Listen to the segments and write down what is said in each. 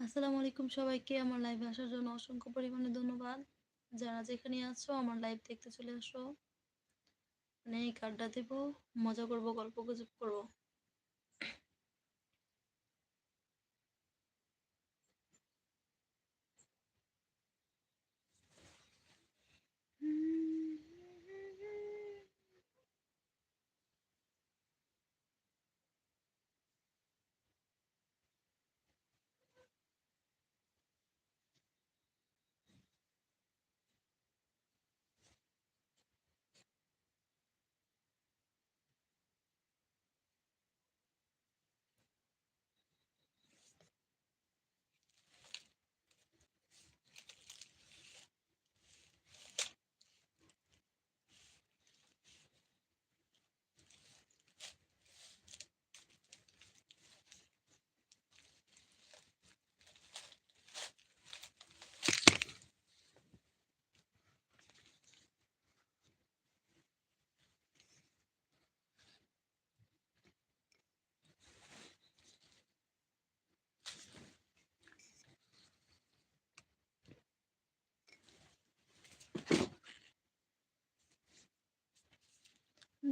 আসসালামু আলাইকুম সবাইকে। আমার লাইভে আসার জন্য অসংখ্য পরিমাণে ধন্যবাদ। যারা যেখানে আছো, আমার লাইভ দেখতে চলে আসো। অনেক আড্ডা দেব। মজা করব, গল্প গুজব করব।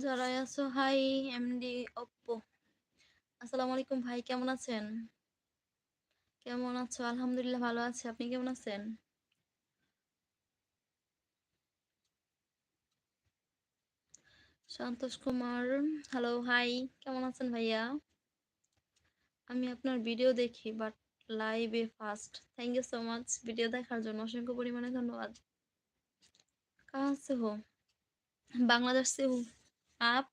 যারা আছো হাই এমডি অপ্পো আসসালামু আলাইকুম ভাই, কেমন আছেন? কেমন আছো? আলহামদুলিল্লাহ ভালো আছে। আপনি কেমন আছেন? সন্তোষ কুমার হ্যালো হাই কেমন আছেন ভাইয়া? আমি আপনার ভিডিও দেখি বাট লাইভে first thank you so much video দেখার জন্য অসংখ্য পরিমাণে ধন্যবাদ। কাছে হো? বাংলাদেশ সে up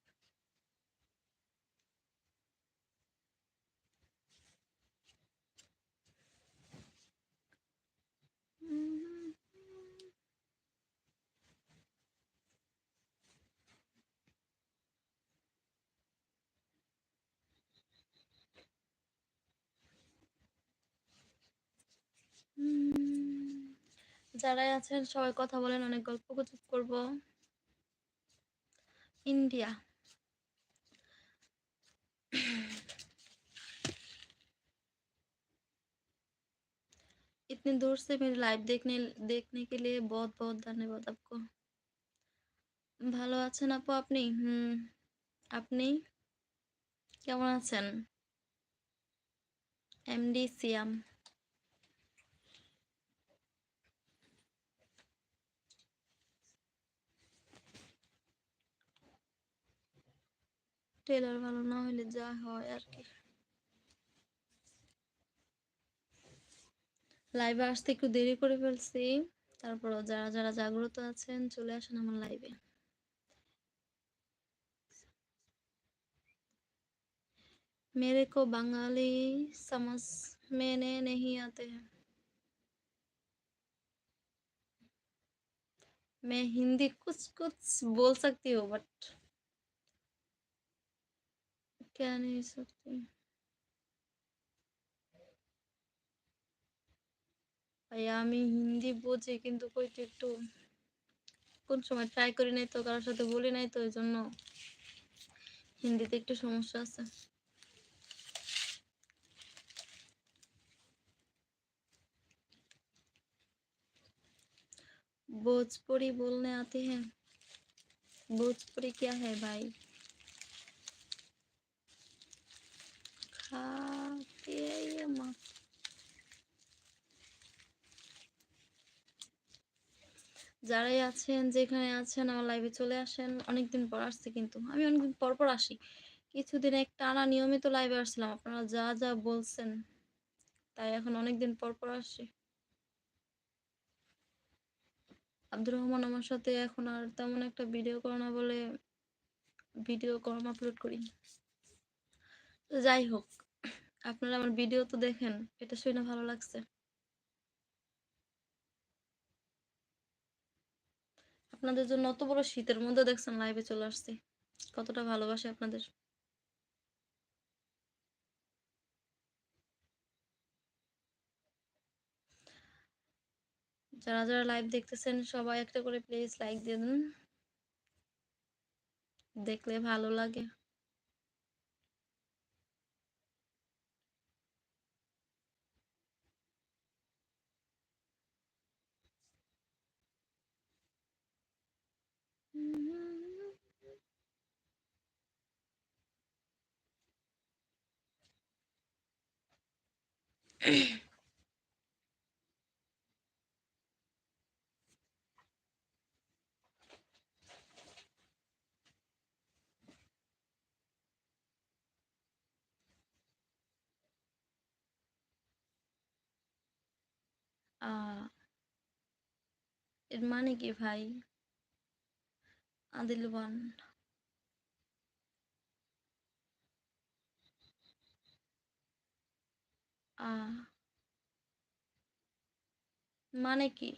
যারাই আছেন সবাই কথা বলেন অনেক গল্প করব করব इंडिया इतनी दूर से मेरी लाइव देखने देखने के लिए बहुत बहुत धन्यवाद आपको ভালো আছেন আপু আপনি হুম আপনি কেমন আছেন এমডি সিয়াম টেলার ভালো না হলে যা হয় আর কি লাইভে আসতে একটু দেরি করে ফেলছি তারপরও যারা যারা জাগ্রত আছেন চলে আসেন আমার লাইভে मेरे को बंगाली समझ में नहीं आते हैं मैं हिंदी कुछ कुछ बोल सकती हूँ बट क्या नहीं सकती ভাইয়া আমি হিন্দি বুঝি কিন্তু কইতে একটু কোন সময় ট্রাই করি নাই তো কারোর সাথে বলি নাই তো এই জন্য হিন্দিতে একটু সমস্যা আছে भोजपुरी बोलने आते हैं भोजपुरी क्या है भाई కాకేయమ్మ যারাই আছেন, যেখানে আছেন, আমার লাইভে চলে আসেন, অনেকদিন পর আসছে কিন্তু। আমি অনেকদিন পর পর আসি। কিছুদিন এক টানা নিয়মিত লাইভে আসছিলাম। আপনারা যা যা বলছেন, তাই এখন অনেকদিন পর পর আসি আব্দুর রহমান আমার সাথে এখন আর তেমন একটা ভিডিও করে না বলে ভিডিও কম আপলোড করি। যাই হোক, আপনারা আমার ভিডিও তো দেখেন, এটা শুনে ভালো লাগছে। আপনাদের জন্য অত বড় শীতের মধ্যে দেখছেন লাইভে চলে আসছি। কতটা ভালোবাসে আপনাদের। যারা যারা লাইভ দেখতেছেন, সবাই একটা করে প্লিজ লাইক দিয়ে দিন। দেখলে ভালো লাগে। आ, माने कि भाई। আদিল ওয়ান। মানে কি?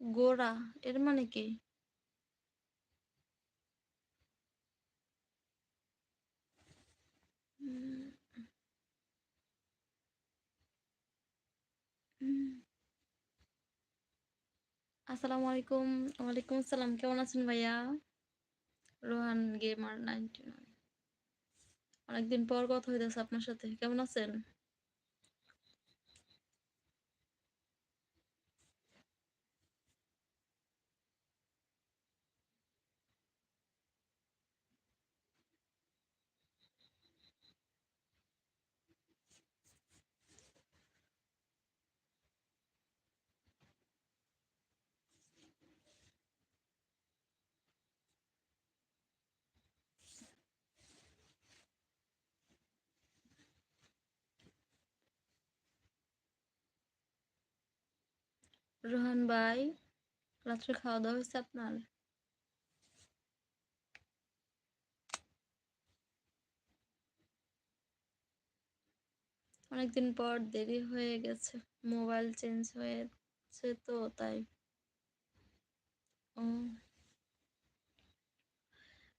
গোরা এর মানে কি। আসসালামু আলাইকুম ওয়ালাইকুম আসসালাম, কেমন আছেন ভাইয়া? Rohan gamer ninety nine. অনেকদিন পর কথা হইতেছে আপনার সাথে, কেমন আছেন? রোহান ভাই, রাত্রে খাওয়া দাওয়া হয়েছে আপনার? অনেকদিন পর দেরি হয়ে গেছে, মোবাইল চেঞ্জ হয়েছে তো, তাই। ও।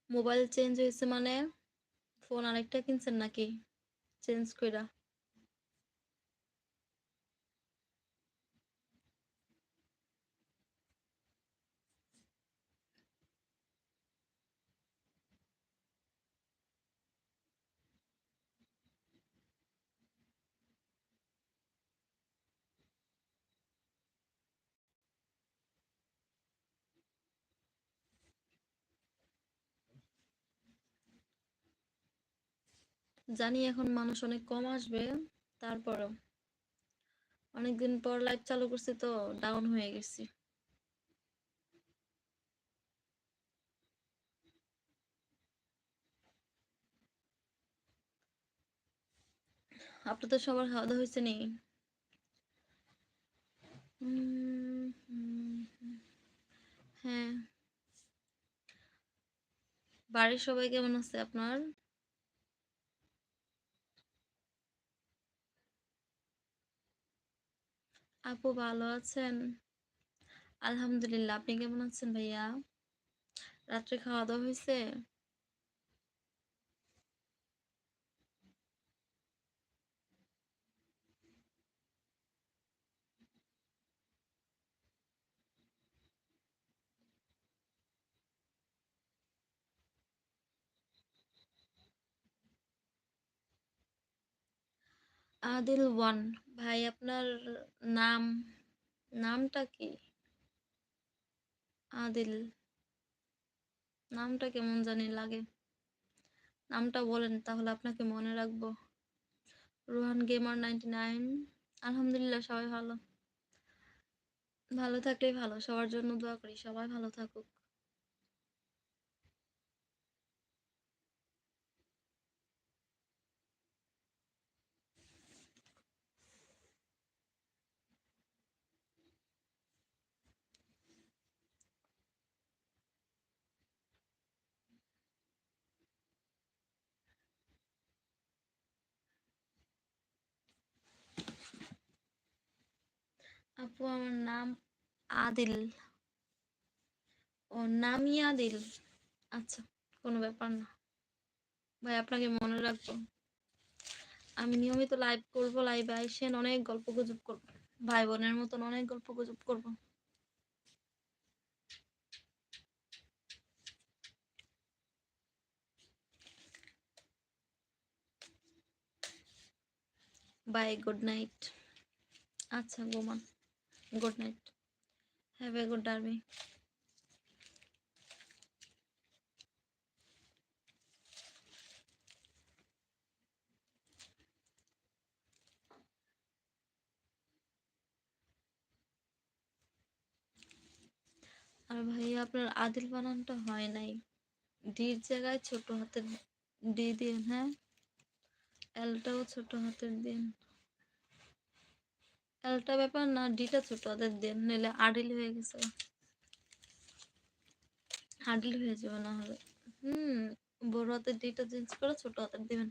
মোবাইল চেঞ্জ হয়েছে মানে ফোন আরেকটা কিনছেন নাকি? চেঞ্জ কইরা। জানি এখন মানুষ অনেক কম আসবে তারপরও অনেকদিন পর লাইভ চালু করছি তো ডাউন হয়ে গেছি। আপনাদের সবার খাওয়া দাওয়া হয়েছে নি? উম, হুম, হুম। হ্যাঁ। বাড়ির সবাই কেমন আছে আপনার? আপু ভালো আছেন? আলহামদুলিল্লাহ আপনি কেমন আছেন ভাইয়া? রাত্রে খাওয়া দাওয়া হয়েছে আদিল ওয়ান। ভাই, আপনার নাম, নামটা কি? আদিল। নামটা কেমন জানি লাগে। নামটা বলেন, তাহলে আপনাকে মনে রাখব। Rohan gamer ninety nine. আলহামদুলিল্লাহ, সবাই ভালো। ভালো থাকলেই ভালো, সবার জন্য দোয়া করি, সবাই ভালো থাকুক। আপু আমার নাম আদিল। ও নামই আদিল। আচ্ছা কোনো ব্যাপার না। ভাই, আপনাকে মনে রাখব। আমি নিয়মিত লাইভ করব লাইভে আইসেন অনেক গল্প গুজব করব। ভাই বোনের মতন অনেক গল্প গুজব করব। বাই গুড নাইট আচ্ছা Goman good night have a good dream আর ভাইয়া আপনার আদিল বানানটা হয় নাই। ডির জায়গায় ছোট হাতের ডি দিন হ্যাঁ? এলটাও ছোট হাতের দিন। এলটা ব্যাপার না, ডিটা ছোট ওদের দিন নিলে আডিল হয়ে গেছে। আডিল হয়ে যাবে না হলে। হুম, বড় হাতের ডিটা চেঞ্জ করে, ছোট হাতের দেবেন।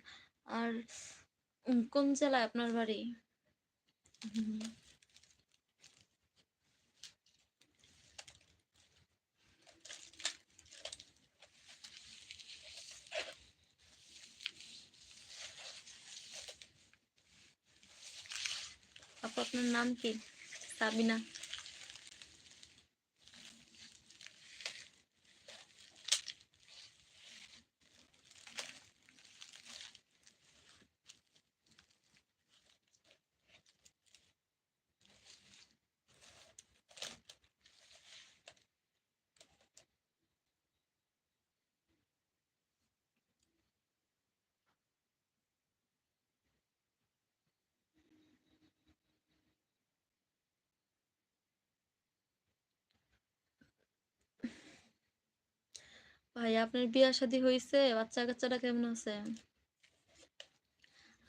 আর কোন জেলায় আপনার বাড়ি? হুম। আপনার নাম কি? সাবিনা। ভাই, আপনার বিয়া শাদী হয়েছে বাচ্চা কাচ্চাটা কেমন আছে?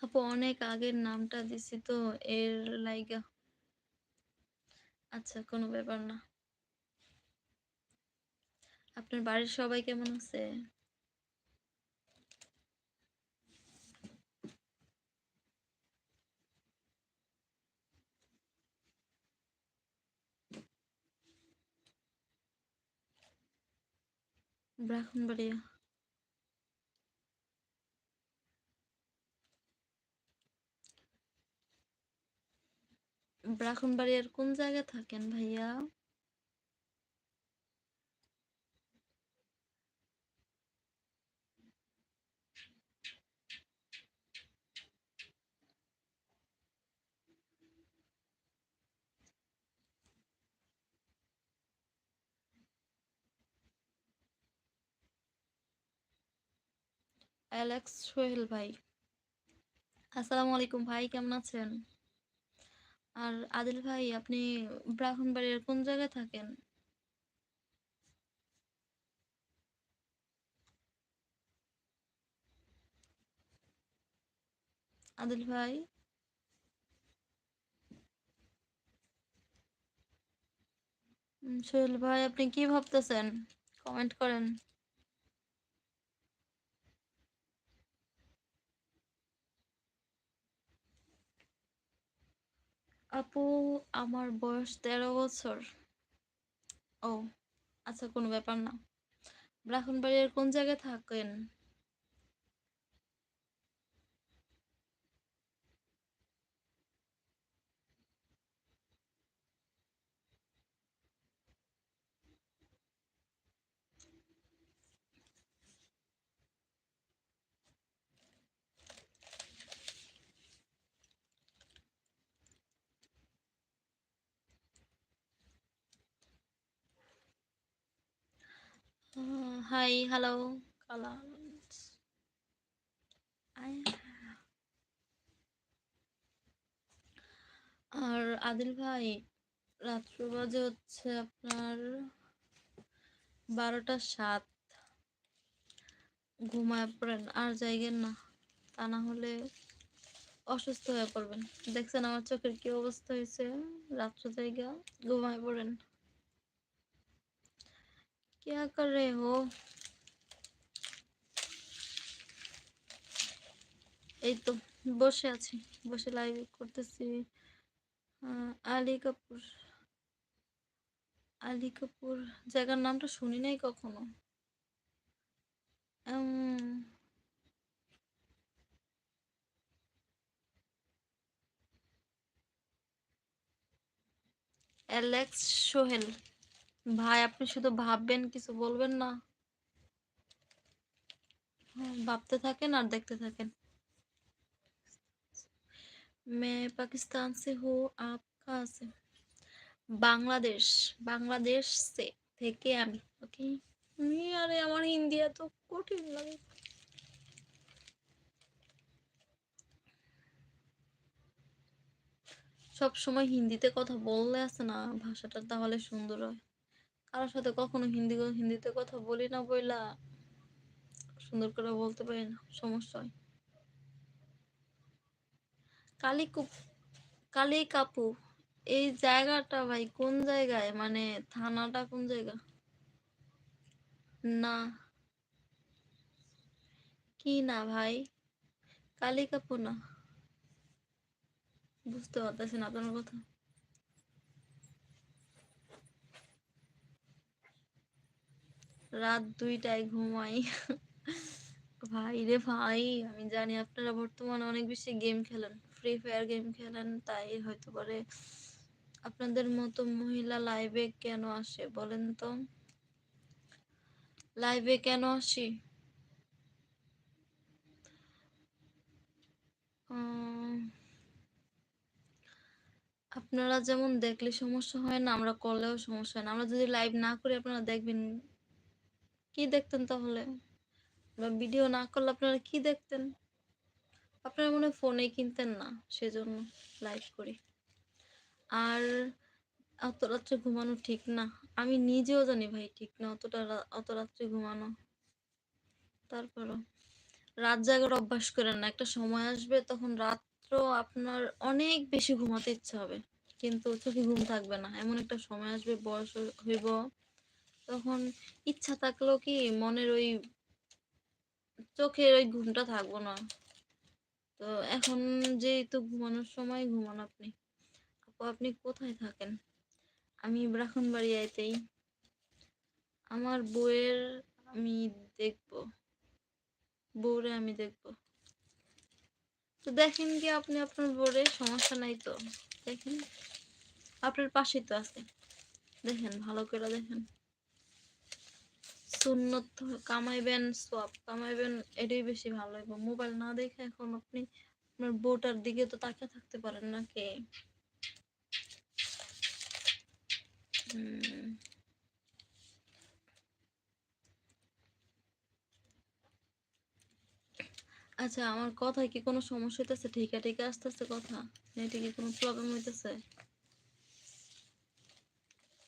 আপু, অনেক আগের নামটা দিছি তো, এর লাইগা। আচ্ছা কোনো ব্যাপার না। আপনার বাড়ির সবাই কেমন আছে? ব্রাহ্মণবাড়িয়া ব্রাহ্মণবাড়িয়ার কোন জায়গায় থাকেন ভাইয়া অ্যালেক্স সোহেল ভাই। আসসালামু আলাইকুম ভাই, কেমন আছেন? আর আদিল ভাই, আপনি ব্রাহ্মণবাড়ির কোন জায়গায় থাকেন? আদিল ভাই? সোহেল ভাই, আপনি কি ভাবতেছেন? কমেন্ট করেন। আপু আমার বয়স তেরো বছর। ও আচ্ছা কোনো ব্যাপার না। ব্রাহ্মণবাড়িয়ার কোন জায়গায় থাকেন? হাই হ্যালো কালা আর আদিল ভাই রাত্র বাজে হচ্ছে আপনার বারোটা সাত। ঘুমায় পড়েন আর জায়গেন না তা না হলে অসুস্থ হয়ে পড়বেন। দেখছেন আমার চোখের কি অবস্থা হয়েছে? রাত্র জায়গা ঘুমায় পড়েন। क्या कर रहे हो? এই তো, বসে আছি, বসে লাইভ করতেছি। আলী কাপুর আলী কাপুর জায়গার নামটা শুনি নাই কখনো? অ্যালেক্স সোহেল। ভাই আপনি শুধু ভাববেন কিছু বলবেন না হ্যাঁ, ভাবতে থাকেন আর দেখতে থাকেন मैं पाकिस्तान से हूँ आप कहाँ से বাংলাদেশ বাংলাদেশ সে থেকে আমি ওকে আরে আমার হিন্দি এত কঠিন লাগে সব সময় হিন্দিতে কথা বললে আছে না ভাষাটা তাহলে সুন্দর হয় কারোর সাথে কখনো হিন্দি হিন্দিতে কথা বলি না বইলা। সুন্দর করে বলতে পারি না, সমস্যা হয়। কালিকুপ কালিকাপু এই জায়গাটা ভাই কোন জায়গায়? মানে থানাটা কোন জায়গা? না। কি না ভাই? কালী কাপু না। বুঝতে পারতেছি না আপনার কথা। রাত দুইটায় ঘুমাই। ভাই রে ভাই, আমি জানি আপনারা বর্তমানে অনেক বেশি গেম খেলেন ফ্রি ফায়ার গেম খেলেন, তাই হয়তো পারে আপনাদের মতো মহিলা লাইভে কেন আসে বলেন তো? লাইভে কেন আসি? আপনারা যেমন দেখলে সমস্যা হয় না, আমরা করলেও সমস্যা হয় না। আমরা যদি লাইভ না করি, আপনারা দেখবেন কি দেখতেন তাহলে? বা ভিডিও না করলে আপনারা কি দেখতেন? আপনারা মনে ফোনে কিনতেন না, সেজন্য লাইভ করি। আর অত রাত্রে ঘুমানো ঠিক না। আমি নিজেও জানি ভাই ঠিক না, অতটা অত রাত্রে ঘুমানো। তারপরও রাত জাগার অভ্যাস করেন না। একটা সময় আসবে তখন রাত্র আপনার অনেক বেশি ঘুমাতে ইচ্ছা হবে। কিন্তু চোখে ঘুম থাকবে না। এমন একটা সময় আসবে, বয়স হইব তখন ইচ্ছা থাকলেও কি মনের ওই চোখের ওই ঘুমটা থাকব না। তো এখন যেহেতু ঘুমানোর সময় ঘুমান আপনি, আপু আপনি কোথায় থাকেন? আমি ব্রাহ্মণবাড়িয়াতেই। আমার বউয়ের আমি দেখব। বউরে আমি দেখব। তো দেখেন কি আপনি আপনার বউরে, সমস্যা নাই তো? দেখেন। আপনার পাশেই তো আছে। দেখেন, ভালো করে দেখেন। সুন্নত কামাইবেন, সব কামাইবেন, এটাই বেশি ভালো হবে মোবাইল না দেখে এখন আপনি আপনার বউটার দিকে তো তাকিয়ে থাকতে পারেন না কে? আচ্ছা আমার কথায় কি কোনো সমস্যা হইতেছে? ঠিকা ঠিকা আসতেছে কথা? নেটে কি কোনো প্রবলেম হইতেছে?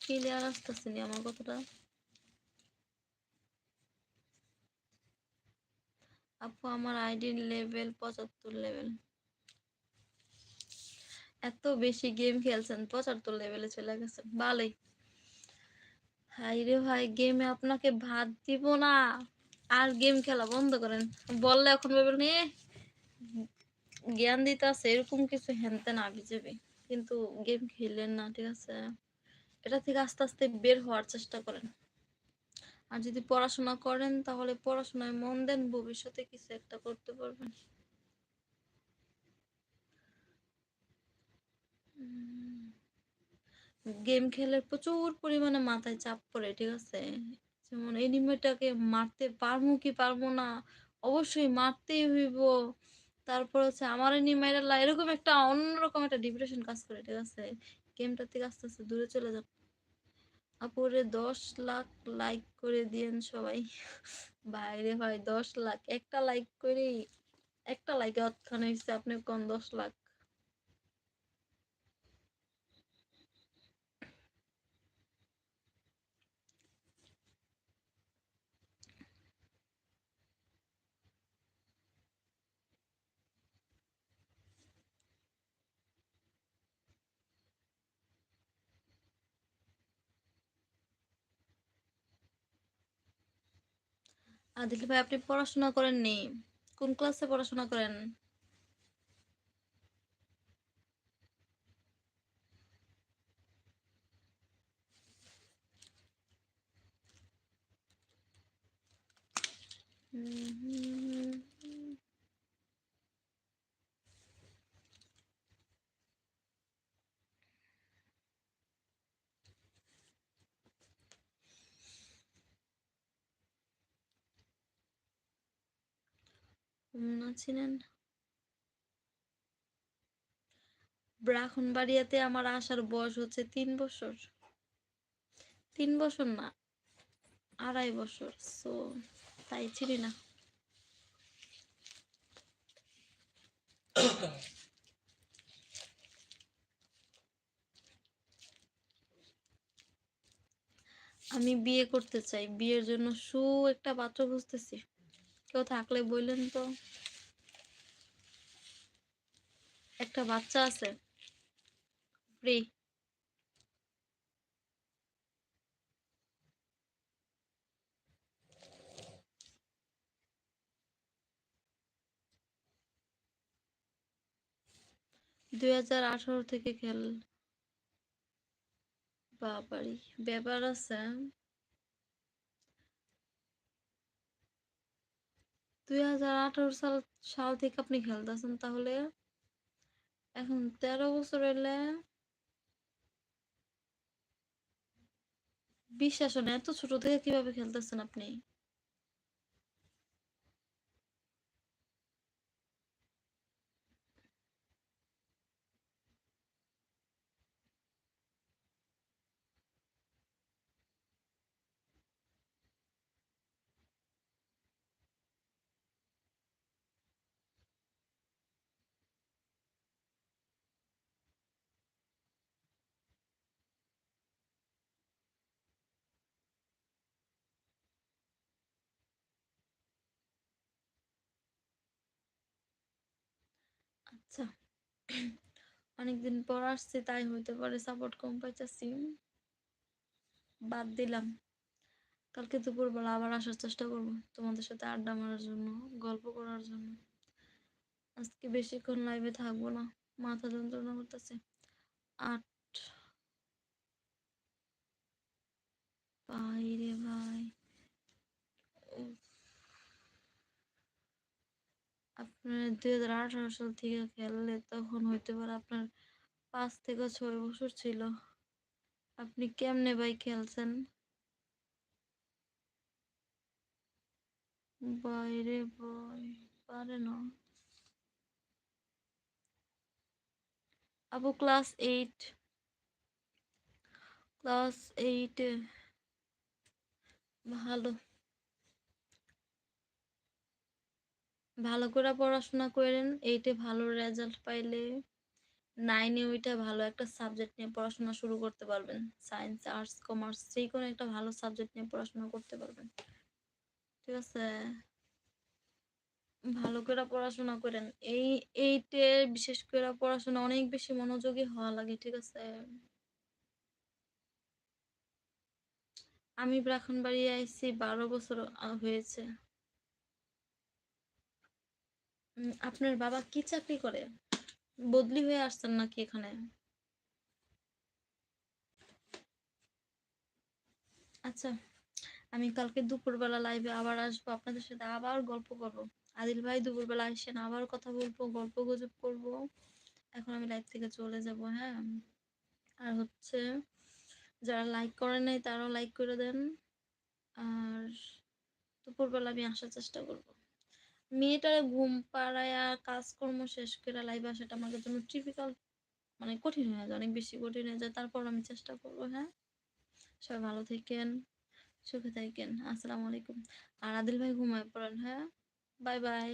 ক্লিয়ার আসতেছে নি আমার কথাটা? আপু আমার আইডি লেভেল পঁচাত্তর লেভেল এত বেশি গেম খেলছেন, পঁচাত্তর লেভেলে চলে গেছেন ভালোই হাই রে ভাই গেমে আপনাকে ভাত দিব না। আর গেম খেলা বন্ধ করেন। বললে এখন ভেবেন নিয়ে জ্ঞান দিতে আছে, এরকম কিছু হেনতে না বিজেপি। কিন্তু গেম খেললেন না, ঠিক আছে? এটা থেকে আস্তে আস্তে বের হওয়ার চেষ্টা করেন। আর যদি পড়াশোনা করেন, তাহলে পড়াশোনায় মন দেন, ভবিষ্যতে কিছু একটা করতে পারবেন। গেম খেলে প্রচুর পরিমাণে মাথায় চাপ পড়ে, ঠিক আছে? যেমন এনিমেটাকে মারতে পারব কি পারব না, অবশ্যই মারতেই হইব। তারপর হচ্ছে আমার এনিমাইরা এরকম একটা অন্যরকম একটা ডিপ্রেশন কাজ করে, ঠিক আছে? গেমটা থেকে আস্তে আস্তে দূরে চলে যাবে আপুরে দশ লাখ লাইক করে দিয়েন সবাই। বাইরে ভাই দশ লাখ। একটা লাইক করেই, একটা লাইকে অতখানে হয়েছে আপনি কোন দশ লাখ আদিল ভাই আপনি পড়াশোনা করেননি? কোন ক্লাসে পড়াশোনা করেন? হুম হোমনা ছিলেন ব্রাহ্মণবাড়িয়াতে আমার আসার বয়স হচ্ছে তিন বছর। তিন বছর না, আড়াই বছর সো তাই ছিলি না। আমি বিয়ে করতে চাই, বিয়ের জন্য সু একটা পাত্র খুঁজতেছি। কেউ থাকলে বললেন তো। একটা বাচ্চা আছে দুই হাজার আঠারো থেকে খেল বাবারি, ব্যাপার আছে। দুই হাজার আঠারো সাল সাল থেকে আপনি খেলতেছেন তাহলে? এখন তেরো বছর এলে বিশ্বাস এত ছোট থেকে কীভাবে খেলতেছেন আপনি? আচ্ছা। অনেকদিন পর আসছে, তাই হইতে পারে সাপোর্ট কম পাইতেছি। বাদ দিলাম। কালকে দুপুরবেলা আবার আসার চেষ্টা করব তোমাদের সাথে আড্ডা মারার জন্য, গল্প করার জন্য। আজকে বেশিক্ষণ লাইভে থাকব না, মাথা যন্ত্রণা করতেছে। আট ভাই রে ভাই উফ। আপনার দুই হাজার আঠারো সাল থেকে খেললে তখন হইতে পারে আপনার পাঁচ থেকে ছয় বছর ছিল। আপনি কেমনে ভাই খেলছেন? বাইরে বই পারে না। আপু ক্লাস এইট। ক্লাস এইটে ভালো। ভালো করে পড়াশোনা করেন, এইটে ভালো রেজাল্ট পাইলে নাইনে ওইটা ভালো একটা সাবজেক্ট নিয়ে পড়াশোনা শুরু করতে পারবেন। সায়েন্স আর্টস কমার্স যে কোনো একটা ভালো সাবজেক্ট নিয়ে পড়াশোনা করতে পারবেন। ঠিক আছে? ভালো করে পড়াশোনা করেন। এই, এইটে বিশেষ করে পড়াশোনা অনেক বেশি মনোযোগী হওয়া লাগে, ঠিক আছে? আমি ব্রাহ্মণবাড়ি আইছি বারো বছর হয়েছে। আপনার বাবা কি চাকরি করে? বদলি হয়ে আসছেন নাকি এখানে? আচ্ছা আমি কালকে দুপুরবেলা লাইভে আবার আসব, আপনাদের সাথে আবার গল্প করব। আদিল ভাই দুপুরবেলা আসেন, আবার কথা বলব, গল্প গুজব করব। এখন আমি লাইভ থেকে চলে যাব হ্যাঁ। আর হচ্ছে, যারা লাইক করে নাই তারাও লাইক করে দেন। আর দুপুরবেলা আমি আসার চেষ্টা করব। মেয়েটারে ঘুম পাড়ায়া কাজকর্ম শেষ করে লাইভ আসাটা আমার জন্য টিপিক্যাল মানে কঠিন হয়ে যায়, অনেক বেশি কঠিন হয়ে যায়। তারপর আমি চেষ্টা করব হ্যাঁ? সবাই ভালো থাকেন, সুখে থাকেন। আসসালামু আলাইকুম। আর আদিল ভাই ঘুমায় পড়েন হ্যাঁ? Bye bye